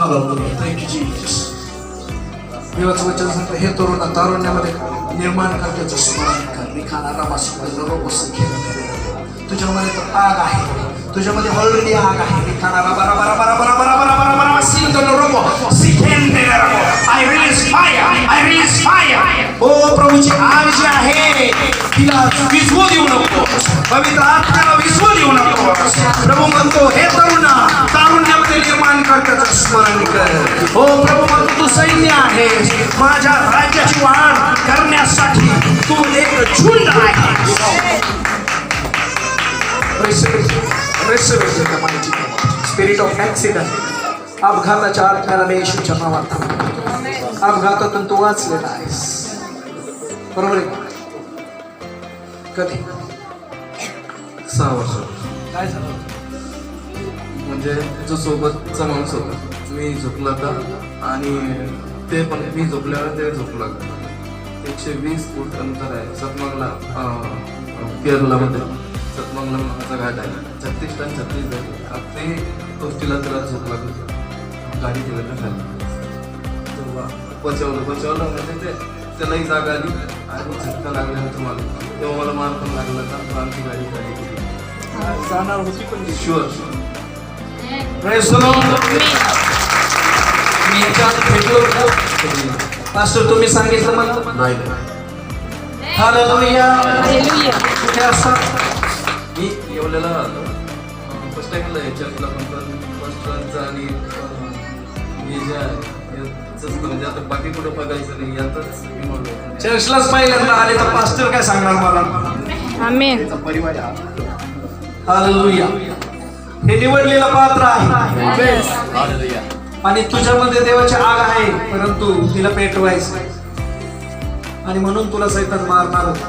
Hallelujah. Thank you, Jesus. देवाचं वचन सांगतं हे तरुण तारुण्यामध्ये निर्माण करण्याचं स्मरण कर. रिखाना रमास तुझ्यामध्ये तर आग आहे. तुझ्यामध्ये ऑलरेडी आग आहे. रिखाना रबा बरा बरा बरा बरा बरा बरा रबा रबा सिंतो रोबो सिखेंदे रबो I release fire I release fire ओ प्रभूची आग जी आहे तिला विसवू देऊ नको. पवित्र आत्म्याला विसवू देऊ नको. प्रभू म्हणतो हे तरुण स्मरण कर हो प्रभू तू सैन्य आहे. माझ्या राज्याची वाढ करण्यासाठी तू एक झुंड आहे. स्पिरिट ऑफ ऍक्सिडंट अपघाताच्या आत्म्याला मी येशूच्या नावात. अपघातातून तू वाचलेला आहेस. बरोबर आहे? कधी? सहा वर्ष. काय झालं? म्हणजे जो सोबतचा माणूस होता. मी झोपला होता आणि ते पण मी झोपल्यावर ते झोपला एकशे वीस फूट अंतर आहे. सतमागला केरलामध्ये सतमागला नावाचा घाट आहे. छत्तीस टन छत्तीस आहे. ते गोष्टीला त्याला झोप लागली गाडी केलं खाली. तेव्हा बचावलं बचावलं म्हणजे ते त्यालाही जाग आली आणि झटका लागल्यानंतर मला तेव्हा मला मार पण लागला पण आमची गाडी खाली गेली. जाणार होती पण शुअर Praise the Lord. मी याच्यात भेटलो. पास्टर तुम्ही सांगितलं मला? नाही. हालेलुया. हालेलुया. कुठे असतात मी येवल्याला आलो फर्स्ट टाइमला याच्यातला पण फर्स्ट रनचा आणि हे म्हणजे आता बाकी कुठं बघायचं नाही यातच इन्व्हॉल्व चर्चलाच पहिल्यांदा आले तर पास्टर काय सांगणार मला? Amen hallelujah. हे निवडलेलं पात्र आहे. आणि तुझ्यामध्ये देवाची आग आहे परंतु तिला पेटवायचं आणि म्हणून तुला सैतान मारणार होता.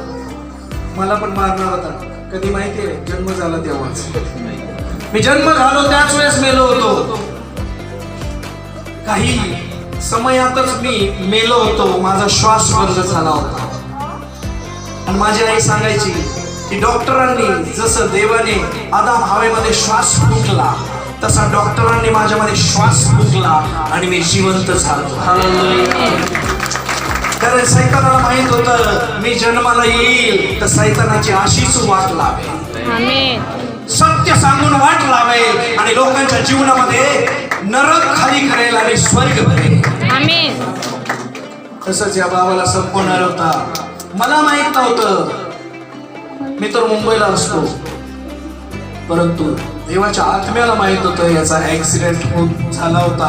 मला पण मारणार होता. कधी माहिती आहे? जन्म झाला तेव्हाच. मी जन्म झालो त्याच वेळेस मेलो होतो. काही समयातच मी मेलो होतो. माझा श्वास बंद झाला होता. आणि माझी आई सांगायची की डॉक्टरांनी जसं देवाने आदाम हवेमध्ये श्वास फुटला तसा डॉक्टरांनी माझ्यामध्ये श्वास फुकला आणि मी जिवंत झालो. कारण सैतानाला माहीत होतं मी जन्माला येईल तर सैतानाची अशीच वाट लावेल. आमेन. सत्य सांगून वाट लावेल आणि लोकांच्या जीवनामध्ये नरक खाली करेल आणि स्वर्ग आमेन. तसंच या बाबाला संपवणार होता. मला माहीत नव्हतं. मी तर मुंबईला असतो. परंतु देवाच्या आत्म्याला माहीत होतं याचा ऍक्सिडेंट होत झाला होता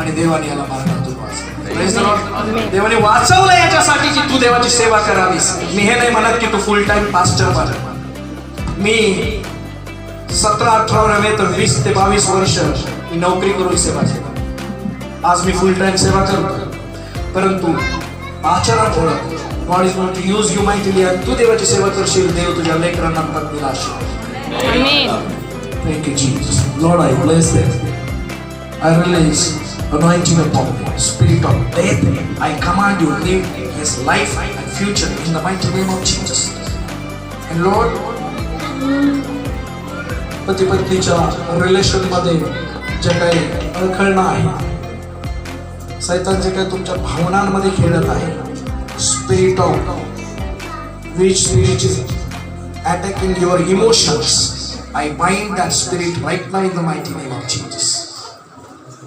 आणि देवाने याला मारण्यातून वाचवलं. देवाने वाचवलं याच्यासाठी की तू देवाची सेवा करावीस. मी हे नाही म्हणत की तू फुल टाइम पास्टर बन. मी सतरा अठरा नव्हे तर वीस ते बावीस वर्ष मी नोकरी करून सेवा केली. आज मी फुल टाइम सेवा करतो परंतु आचरण ओळख God is not use you माहिती तू देवाची सेवा करशील देव तुझ्या लेकरांना पत्नीला आमेन Thank you, Jesus. Lord, I bless them. I release anointing upon them. Spirit of death, I command you, live in his life and future in the mighty name of Jesus. And Lord, पती पत्नीच्या रिलेशनमध्ये जे काही अडखळणं आहे सैतान जे काही तुमच्या भावनांमध्ये खेळत आहे spirit of which spirit is attacking your emotions I bind that spirit right now in the mighty name of Jesus.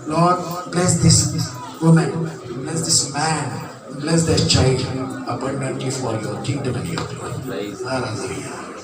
Lord, bless this woman, bless this man, bless their child abundantly for your kingdom and your glory. Hallelujah.